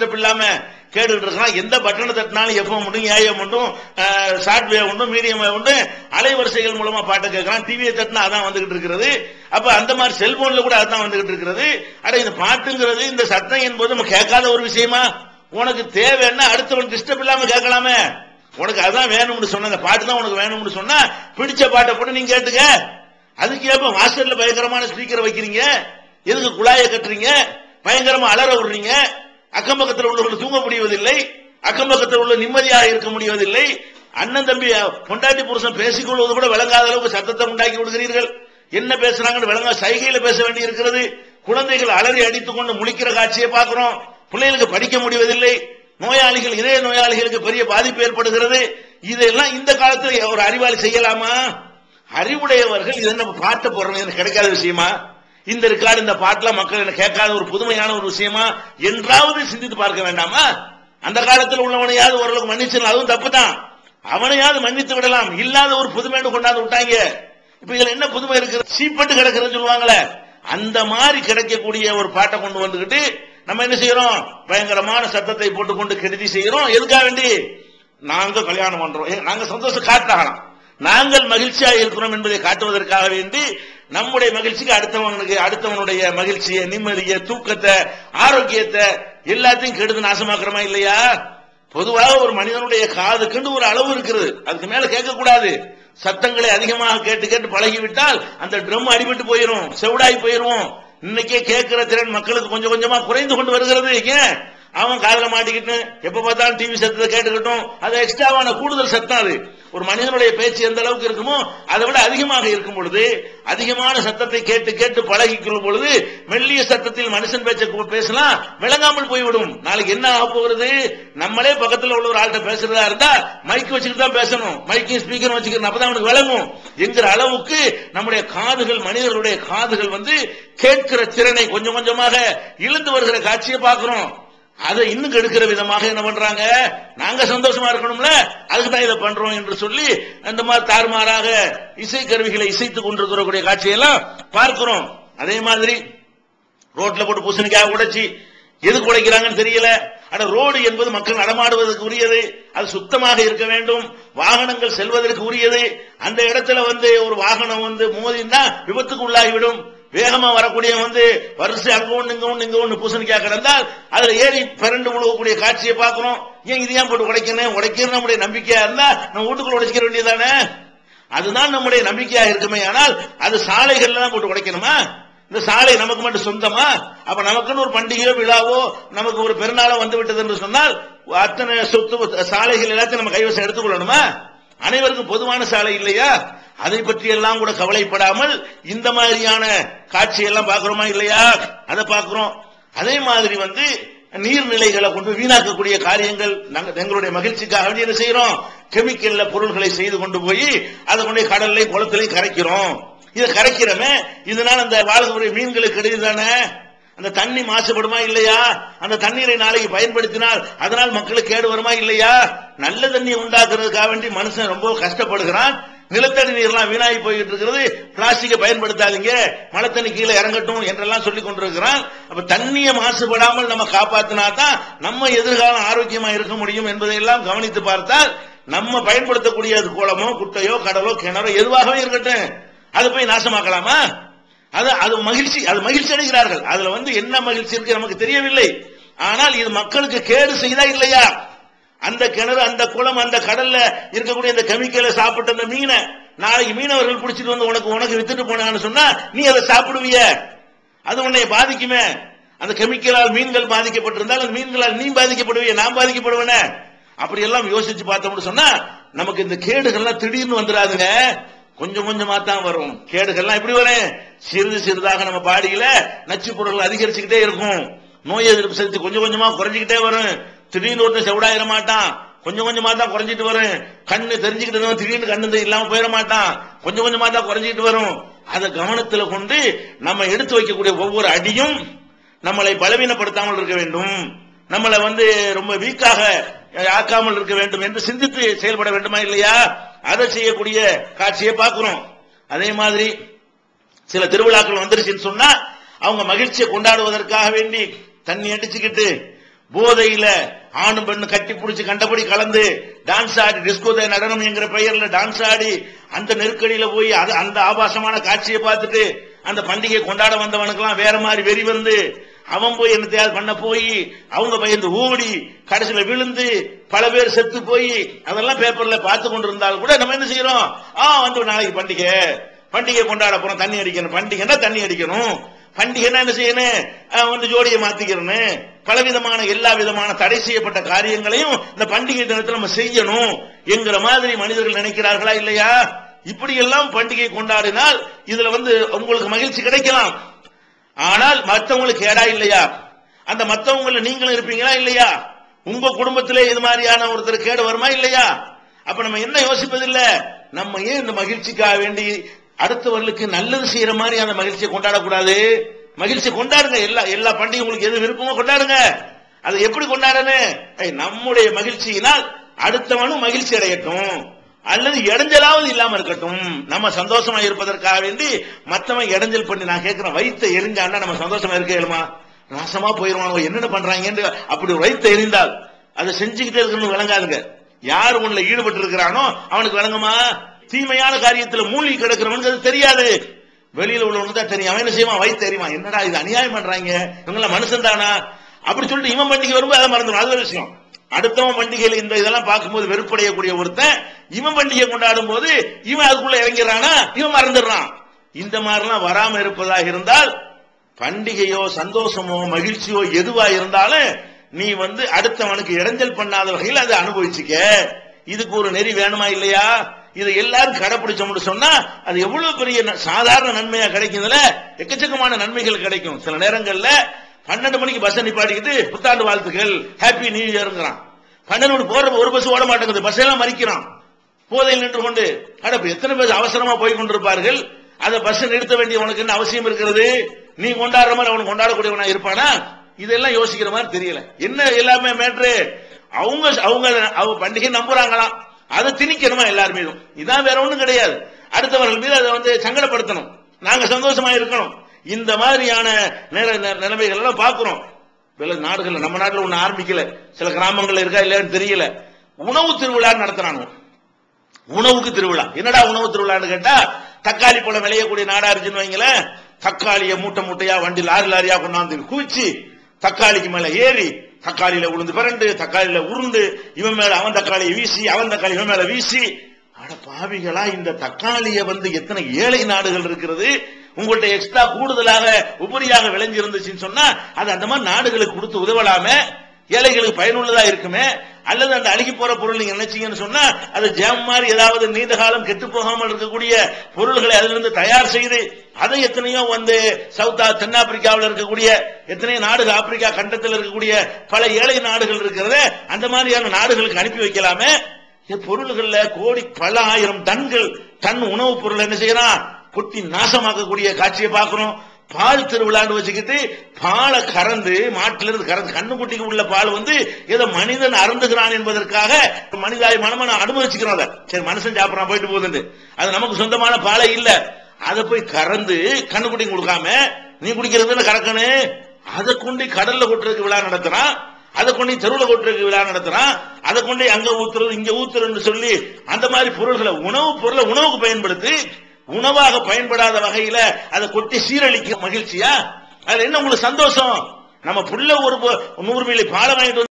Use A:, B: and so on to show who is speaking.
A: Disturb இல்லாம கேட்டுக்கிட்டு இருக்கலாம் எந்த பட்டனை தட்டினாலும் எஃப்எம் உண்டும் ஏஎம் உண்டும் ஷார்ட் வேவ் உண்டும் மீடியம் வேவ் உண்டு அலைவரிசைகள் மூலமா பாட்டு கேட்கலாம் டிவியை தட்டினா அதான் வந்துகிட்டு இருக்கிறது. அப்ப அந்த மாதிரி செல்போன்ல கூட அதான் வந்துகிட்டு இருக்கிறது. அட இந்த பாட்டுங்கிறது இந்த சத்தம் என்பது நம்ம கேட்காத ஒரு விஷயமா? உனக்கு தேவைன்னா அடுத்தவன் டிஸ்டர்ப் இல்லாம கேட்கலாமே. உனக்கு அதான் வேணும்னு சொன்ன அந்த பாட்டு தான் உனக்கு வேணும்னு சொன்னா பிடிச்ச பாட்டை போட்டு நீங்க கேட்டுக்க. அதுக்கு ஏப்ப வாசல்ல பயங்கரமான ஸ்பீக்கர் வைக்கிறீங்க. எதுக்கு குழாயை கட்டுறீங்க? பயங்கரமா அலற விடுறீங்க. அக்கம்பக்கத்தில் உள்ளவர்கள் தூங்க முடிவதில்லை. அக்கம்பக்கத்தில் உள்ள நிம்மதியாக இருக்க முடிவதில்லை. அண்ணன் தம்பி பொண்டாட்டி புருஷன் பேசிக்கொள்வது கூட விளங்காத அளவுக்கு சத்தத்தை உண்டாக்கி விடுகிறீர்கள். என்ன பேசுறாங்கன்னு விளங்க சைகையில பேச வேண்டி இருக்கிறது குழந்தைகள் அலறி அடித்துக் கொண்டு முழிக்கிற காட்சியை பார்க்கிறோம். பிள்ளைகளுக்கு படிக்க முடிவதில்லை. நோயாளிகள் இதய நோயாளிகளுக்கு பெரிய பாதிப்பு ஏற்படுகிறது. இதெல்லாம் இந்த காலத்தில் ஒரு அறிவாளி செய்யலாமா? அறிவுடையவர்கள் இதை நம்ம பார்த்த போறோம். எனக்கு கிடைக்காத விஷயமா? இந்த ரெக்கார்டு இந்த பாட்டுல மக்கள் என்ன கேட்காத ஒரு புதுமையான ஒரு விஷயமா என்றாவது சிந்தித்து பார்க்க வேண்டாமா? அந்த காலத்தில் உள்ளவனையாவது ஓரளவுக்கு மன்னிச்சிடலாம் அதுவும் தப்பு தான் அவனையாவது மன்னித்து விடலாம். இல்லாத ஒரு புதுமைன்னு கொண்டாந்து விட்டாங்க. இப்ப இதுல என்ன புதுமை இருக்கு சீப்பட்டு கிடக்குறதுன்னு சொல்லுவாங்களே. அந்த மாதிரி கிடைக்கக்கூடிய ஒரு பாட்டை கொண்டு வந்துகிட்டு நம்ம என்ன செய்யறோம்? பயங்கரமான சத்தத்தை போட்டுக்கொண்டு கெடுதி செய்யறோம். எதுக்காக வேண்டி? நாங்க கல்யாணம் பண்றோம். நாங்க சந்தோஷம் காட்டாகலாம் நாங்கள் மகிழ்ச்சியா இருக்கிறோம் என்பதை காட்டுவதற்காக வேண்டி நம்முடைய மகிழ்ச்சிக்கு அடுத்தவனுக்கு அடுத்தவனுடைய மகிழ்ச்சியை நிம்மதியை தூக்கத்தை ஆரோக்கியத்தை எல்லாத்தையும் கெடுத்து நாசமாக்குறமா இல்லையா? பொதுவாக ஒரு மனிதனுடைய காதுக்குன்னு ஒரு அளவு இருக்கிறது அதுக்கு மேல கேட்க கூடாது சத்தங்களை அதிகமாக கேட்டு கேட்டு பழகிவிட்டால் அந்த ட்ரம் அடிபட்டு போயிரும் செவிடாய் போயிரும் இன்னைக்கே கேட்கிற திறன் மக்களுக்கு கொஞ்சம் கொஞ்சமா குறைந்து கொண்டு வருகிறது. ஏன்? அவன் காதல மாட்டிக்கிட்டு எப்ப பார்த்தாலும் டிவி சத்தத்தை கேட்டுக்கிட்டும். அது எக்ஸ்ட்ராவான கூடுதல் சத்தம் அது. ஒரு மனிதனுடைய பேச்சு எந்த அளவுக்கு இருக்குமோ அதை விட அதிகமாக இருக்கும் பொழுது அதிகமான சத்தத்தை கேட்டு கேட்டு பழகிக்கொள்ளும் பொழுது மெல்லிய சத்தத்தில் மனுஷன் பேச்ச பேசலாம் விளங்காமல் போய்விடும். நாளைக்கு என்ன ஆக போகிறது? நம்மளே பக்கத்தில் உள்ள ஒரு ஆள்கிட்ட பேசுறதா இருந்தா மைக் வச்சுக்கிட்டு தான் பேசணும். மைக்கையும் ஸ்பீக்கர் வச்சுக்கணும் அப்பதான் அவனுக்கு விளங்கும். என்கிற அளவுக்கு நம்முடைய காதுகள் மனிதர்களுடைய காதுகள் வந்து கேட்கிற திறனை கொஞ்சம் கொஞ்சமாக இழந்து வருகிற காட்சியை பார்க்கிறோம். அதை இன்னும் கெடுக்கிற விதமாக என்ன பண்றாங்க? நாங்க சந்தோஷமா இருக்கணும்ல? அதுக்கு தான் இதை பண்றோம் என்று சொல்லி அந்த மாதிரி தாறுமாறாக இசை கருவிகளை இசைத்துக் கொண்டிருக்கிறக்கூடிய காட்சியெல்லாம் பார்க்கிறோம். அதே மாதிரி ரோட்ல போட்டு பூசணிக்காக உடைச்சி எதுக்கு உடைக்கிறாங்கன்னு தெரியல. ஆனா ரோடு என்பது மக்கள் நடமாடுவதற்கு உரியது. அது சுத்தமாக இருக்க வேண்டும். வாகனங்கள் செல்வதற்கு உரியது. அந்த இடத்துல வந்து ஒரு வாகனம் வந்து மோதினா விபத்துக்கு உள்ளாகிவிடும் வேகமா வரக்கூடிய வந்து வரிசை அங்க ஒண்ணு இங்க ஒண்ணு இங்க ஒண்ணு பூசணிக்காய் கிடந்தால் அதுல ஏறி பிறண்டு முழுகக்கூடிய காட்சியை பார்க்கிறோம். ஏன் இது ஏன் போட்டு உடைக்கணும்? உடைக்கிறது நம்முடைய நம்பிக்கையா இருந்தா நம்ம வீட்டுக்குள்ள உடைச்சிக்க வேண்டியதானே அதுதான் நம்முடைய நம்பிக்கையா இருக்குமே ஆனால் அது சாலைகள்ல தான் போட்டு உடைக்கணுமா? இந்த சாலை நமக்கு மட்டும் சொந்தமா? அப்ப நமக்குன்னு ஒரு பண்டிகையோ விழாவோ நமக்கு ஒரு பெருநாளோ வந்து விட்டது என்று சொன்னால் அத்தனை சொத்து சாலைகள் எல்லாத்தையும் நம்ம கைவசம் எடுத்துக்கொள்ளணுமா அனைவருக்கும் பொதுவான சாலை இல்லையா? அதை பற்றி எல்லாம் கூட கவலைப்படாமல் இந்த மாதிரியான காட்சியெல்லாம் பார்க்கிறோமா இல்லையா? அதை பார்க்கிறோம். அதே மாதிரி வந்து நீர்நிலைகளை கொண்டு வீணாக்கக்கூடிய காரியங்கள் நாங்கள் எங்களுடைய மகிழ்ச்சிக்காக வேண்டி என்ன செய்யறோம்? கெமிக்கல்ல பொருள்களை செய்து கொண்டு போய் அதை கொண்டு கடல்லையும் குளத்திலையும் கரைக்கிறோம். இதை கரைக்கிறோமே இதனால அந்த வாழக்கூடிய மீன்களுக்கு கெடுதி தானே? அந்த தண்ணி மாசுபடுமா இல்லையா? அந்த தண்ணீரை நாளைக்கு பயன்படுத்தினால் அதனால் மக்களுக்கு கேடு வருமா இல்லையா? நல்ல தண்ணி உண்டாக்குறதுக்காக வேண்டி மனுஷன் ரொம்ப கஷ்டப்படுகிறான். நிலத்தடி நீர்லாம் வீணாகி போயிட்டு இருக்கிறது பிளாஸ்டிக்கை பயன்படுத்தாதீங்க. மழை தண்ணி கீழே இறங்கட்டும் என்றெல்லாம் சொல்லி கொண்டிருக்கிறான். அப்ப தண்ணியை மாசுபடாமல் நம்ம காப்பாத்தினா தான் நம்ம எதிர்காலம் ஆரோக்கியமா இருக்க முடியும் என்பதையெல்லாம் கவனித்து பார்த்தால் நம்ம பயன்படுத்தக்கூடிய அது குளமோ குட்டையோ கடலோ கிணறோ எதுவாகவே இருக்கட்டும். அதை போய் நாசமாக்கலாமா? அது அது மகிழ்ச்சி அது மகிழ்ச்சி அடைகிறார்கள். அதுல வந்து என்ன மகிழ்ச்சி இருக்கு நமக்கு தெரியவில்லை. ஆனால் இது மக்களுக்கு கேடு செய்தா இல்லையா? அந்த கிணறு அந்த குளம் அந்த கடல்ல இருக்கக்கூடிய அந்த கெமிக்கலை சாப்பிட்ட அந்த மீனை நாளைக்கு மீனவர்கள் பிடிச்சிட்டு வந்து உனக்கு உனக்கு வித்துட்டு போனாங்கன்னு சொன்னா நீ அதை சாப்பிடுவிய. அது உன்னை பாதிக்குமே. அந்த கெமிக்கலால் மீன்கள் பாதிக்கப்பட்டிருந்தால் அந்த மீன்களால் நீ பாதிக்கப்படுவிய நான் பாதிக்கப்படுவேனே. அப்படி எல்லாம் யோசிச்சு பார்த்தோம்னு சொன்னா நமக்கு இந்த கேடுகள்லாம் திடீர்னு வந்துடாதுங்க. கொஞ்சம் கொஞ்சமா தான் வரும். கேடுகள்லாம் எப்படி வரும்? சிறிது சிறிதாக நம்ம பாடியில நச்சு பொருட்கள் அதிகரிச்சுக்கிட்டே இருக்கும். நோய் எதிர்ப்பு சக்தி கொஞ்சம் கொஞ்சமா குறைஞ்சிக்கிட்டே வரும். திடீர்னு ஒருத்தன் செவடாயிட மாட்டான். கொஞ்சம் கொஞ்சமா தான் குறைஞ்சிட்டு வரும். கண்ணு தெரிஞ்சுக்கிட்டு திடீர்னு கண்ணு இல்லாம போயிட மாட்டான். கொஞ்சம் கொஞ்சமா தான் குறைஞ்சிட்டு வரும். அதை கவனத்துல கொண்டு நம்ம எடுத்து வைக்கக்கூடிய ஒவ்வொரு அடியும் நம்மளை பலவீனப்படுத்தாமல் இருக்க வேண்டும். நம்மளை வந்து ரொம்ப வீக்காக ஆக்காமல் இருக்க வேண்டும் என்று சிந்தித்து செயல்பட வேண்டுமா இல்லையா? அதை செய்யக்கூடிய காட்சியை பார்க்கிறோம். அதே மாதிரி சில திருவிழாக்கள் வந்துருச்சுன்னு சொன்னா அவங்க மகிழ்ச்சியை கொண்டாடுவதற்காக வேண்டி தண்ணி அடிச்சுக்கிட்டு போதையில ஆணும் பெண்ணு கட்டி பிடிச்சி கண்டபடி கலந்து டான்ஸ் ஆடி டிஸ்கோ நடனம் என்கிற பெயர்ல டான்ஸ் ஆடி அந்த நெருக்கடியில போய் அது அந்த ஆபாசமான காட்சியை பார்த்துட்டு அந்த பண்டிகையை கொண்டாட வந்தவனுக்கெல்லாம் வேற மாதிரி வெறி வந்து அவன் போய் என்னத்தையாவது பண்ண போய் அவங்க பயந்து ஓடி கடைசியில விழுந்து பல பேர் செத்து போய் அதெல்லாம் பேப்பர்ல பார்த்து கொண்டு இருந்தாலும் கூட நம்ம என்ன செய்யறோம்? ஆ வந்து நாளைக்கு பண்டிகை. பண்டிகை கொண்டாட போறோம் தண்ணி அடிக்கணும். பண்டிகைன்னா தண்ணி அடிக்கணும். பண்டிகைன்னா என்ன செய்யணும்? வந்து ஜோடியை மாத்திக்கிறேன்னு பலவிதமான எல்லா விதமான தடை செய்யப்பட்ட காரியங்களையும் இந்த பண்டிகை தினத்துல நம்ம செய்யணும் என்கிற மாதிரி மனிதர்கள் நினைக்கிறார்களா இல்லையா? இப்படி எல்லாம் பண்டிகை கொண்டாடினால் இதுல வந்து உங்களுக்கு மகிழ்ச்சி கிடைக்கலாம். ஆனால் மற்றவங்களுக்கு கேடா இல்லையா? அந்த மற்றவங்கள நீங்களும் இருப்பீங்களா இல்லையா? உங்க குடும்பத்திலே இது மாதிரியான ஒருத்தர் கேடு வருமா இல்லையா? அப்ப நம்ம என்ன யோசிப்பதில்ல? நம்ம ஏன் இந்த மகிழ்ச்சிக்காக வேண்டி அடுத்தவர்களுக்கு நல்லது செய்யற மாதிரி அந்த மகிழ்ச்சியை கொண்டாடக்கூடாது? மகிழ்ச்சி கொண்டாடுங்க. எல்லா எல்லா பண்டிகை உங்களுக்கு எது விருப்பமோ கொண்டாடுங்க. அதை எப்படி கொண்டாடணும் நம்முடைய மகிழ்ச்சியினால் அடுத்தவனும் மகிழ்ச்சி அடையட்டும். அல்லது இடைஞ்சலாவது இல்லாம இருக்கட்டும். நம்ம சந்தோஷமா இருப்பதற்காக வேண்டி மத்தவன் இடைஞ்சல் பண்ணி நான் கேட்கிறேன் வைத்த எரிஞ்சான்னா நம்ம சந்தோஷமா இருக்க இயலுமா? நாசமா போயிருவானோ என்னென்ன பண்றாங்கன்னு அப்படி ஒரு எரிந்தால் அதை செஞ்சுக்கிட்டே இருக்கணும் விளங்காதுங்க. யார் உன்னை ஈடுபட்டு இருக்கிறானோ அவனுக்கு விளங்குமா? தீமையான காரியத்துல மூழ்கி கிடக்கிறவனுக்கு அது தெரியாது. வெளியில உள்ளவனுக்கு தான் தெரியும். அவன் என்ன செய்வான்? வயிற்று தெரியுமா என்னடா இது? அநியாயம் பண்றாங்க. இவங்களாம் மனுஷன் தானா? அப்படி சொல்லிட்டு இவன் பண்டிகை வரும்போது அதை மறந்துடும் அது ஒரு விஷயம். அடுத்தவன் பண்டிகையில இந்த இதெல்லாம் பார்க்கும்போது வெறுப்படையக்கூடிய ஒருத்தன் இவன் பண்டிகை கொண்டாடும் போது இவன் அதுக்குள்ள இறங்கிறானா இவன் மறந்துடுறான். இந்த மாதிரிலாம் வராம இருப்பதாக இருந்தால் பண்டிகையோ சந்தோஷமோ மகிழ்ச்சியோ எதுவா இருந்தாலும் நீ வந்து அடுத்தவனுக்கு இடைஞ்சல் பண்ணாத வகையில் அதை அனுபவிச்சுக்க. இதுக்கு ஒரு நெறி வேணுமா இல்லையா? இதை எல்லாரும் கடைபிடிச்சோம்னு சொன்னா அது எவ்வளவு பெரிய ந- சாதாரண நன்மையா கிடைக்குதுல? எக்கச்சக்கமான நன்மைகள் கிடைக்கும். சில நேரங்கள்ல பன்னெண்டு மணிக்கு பஸ் நிப்பாட்டிக்கிட்டு புத்தாண்டு வாழ்த்துக்கள் ஹாப்பி நியூ இயர்ங்கிறான் பன்னெண்டு மணி போற ஒரு பஸ் ஓட மாட்டேங்குது. பஸ் எல்லாம் மறிக்கிறான். போதையில் நின்று கொண்டு அட எத்தனை பேர் அவசரமா போய் கொண்டிருப்பார்கள்? அதை பஸ் நிறுத்த வேண்டிய உனக்கு என்ன அவசியம் இருக்கிறது? நீ கொண்டாடுற மாதிரி அவன் கொண்டாடக்கூடியவனா இருப்பானா? இதெல்லாம் யோசிக்கிற மாதிரி தெரியல. என்ன எல்லாமே மேட்ரு அவங்க அவங்க அவங்க பண்டிகை நம்புறாங்களாம். அதை திணிக்கணுமா எல்லார் மீதும்? இதான் வேற ஒண்ணும் கிடையாது. அடுத்தவர்கள் மீது அதை வந்து சங்கடப்படுத்தணும். நாங்க சந்தோஷமா இருக்கணும். இந்த மாதிரியான நிலைமைகள் எல்லாம் பாக்குறோம் சில நாடுகள்ல நம்ம நாட்டுல ஒண்ணு ஆரம்பிக்கல. சில கிராமங்கள்ல இருக்கா இல்லையான்னு தெரியல. உணவு திருவிழா நடத்துறாங்க உணவுக்கு திருவிழா. என்னடா உணவு திருவிழான்னு கேட்டா தக்காளி பழம் விளையக்கூடிய நாடா இருக்குன்னு வைங்களேன். தக்காளிய மூட்டை மூட்டையா வண்டி லாரி லாரியா கொண்டாந்து குவிச்சு தக்காளிக்கு மேல ஏறி தக்காளியில உளுந்து பிறண்டு தக்காளியில உருண்டு இவன் மேல அவன் தக்காளியை வீசி அவன் தக்காளி இவன் மேல வீசி. அட பாவிகளா இந்த தக்காளிய வந்து எத்தனை ஏழை நாடுகள் இருக்கிறது? உங்கள்கிட்ட எக்ஸ்ட்ரா கூடுதலாக உபரியாக விளைஞ்சு இருந்துச்சுன்னு சொன்னா அது அந்த மாதிரி நாடுகளுக்கு கொடுத்து உதவலாமே? ஏழைகளுக்கு பயனுள்ளதா இருக்குமே? அல்லது அந்த அழுகி போற பொருள் நீங்க நினைச்சீங்கன்னு சொன்னா அது ஜாம் மாதிரி ஏதாவது நீண்ட காலம் கெட்டு போகாமல் இருக்கக்கூடிய பொருள்களை அதிலிருந்து தயார் செய்து அதை எத்தனையோ வந்து சவுத் தென்னாப்பிரிக்காவில் இருக்கக்கூடிய எத்தனையோ நாடுகள் ஆப்பிரிக்கா கண்டத்தில் இருக்கக்கூடிய பல ஏழை நாடுகள் இருக்கிறத அந்த மாதிரியான நாடுகளுக்கு அனுப்பி வைக்கலாமே. பொருள்கள்ல கோடி பல ஆயிரம் டன்கள் டன் உணவுப் பொருள் என்ன செய்யறான்? கொட்டி நாசமாக்கக்கூடிய காட்சியை பார்க்கிறோம். பால் திருவிழான்னு வச்சுக்கிட்டு பாலை கறந்து மாட்டிலிருந்து கறந்து கண்ணுக்குட்டிக்கு உள்ள பால் வந்து ஏதோ மனிதன் அருந்துகிறான் என்பதற்காக மனிதாய் மனமா நான் அனுமதிச்சுக்கிறோம் அதை. சரி மனுஷன் சாப்பிட்றான் போயிட்டு போகுதுன்னு. அது நமக்கு சொந்தமான பாலை இல்ல. அதை போய் கறந்து கண்ணுக்குட்டி கொடுக்காம நீ குடிக்கிறதுன்னு கறக்கணும் அதை கொண்டு கடல்ல கொட்டுறதுக்கு விழா நடத்துறான். அதை கொண்டு தெருவில் கொட்டுறதுக்கு விழா நடத்துறான். அதை கொண்டு அங்க ஊத்துறது இங்க ஊத்துறதுன்னு சொல்லி அந்த மாதிரி பொருள்களை உணவு பொருளை உணவுக்கு பயன்படுத்தி உணவாக பயன்படாத வகையில அதை கொட்டி சீரழிக்க மகிழ்ச்சியா? அதுல என்ன உங்களுக்கு சந்தோஷம்? நம்ம புள்ள ஒரு நூறு மில்லி பாலை வாங்கிட்டு